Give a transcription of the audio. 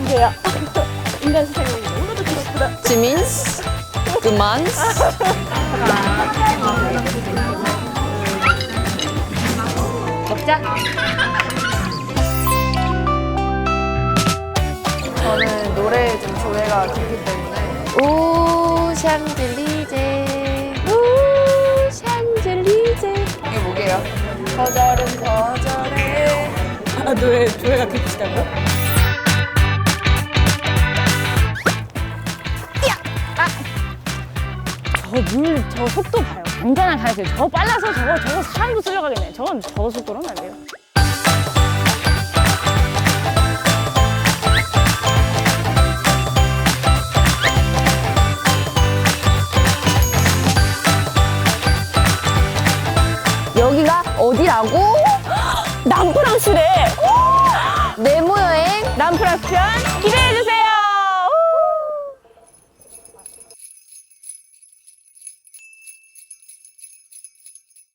인간 세상에 오늘도 그렇구나. 지민스 그만 먹자. 저는 노래에 좀 조예가 깊기 때문에 오 샹들리제 오 샹들리제 이게 뭐게요? 거절은 거절해 아, 노래 조회가 깊으시다고요? 물, 저 속도 봐요. 잔잔한 가르쳐요. 저 빨라서 저거, 저거 사람도 쓸려가겠네. 저건 저 속도로는 안 돼요. 여기가 어디라고? 남프랑스래! 네모 여행 남프랑스 편 기대해주세요!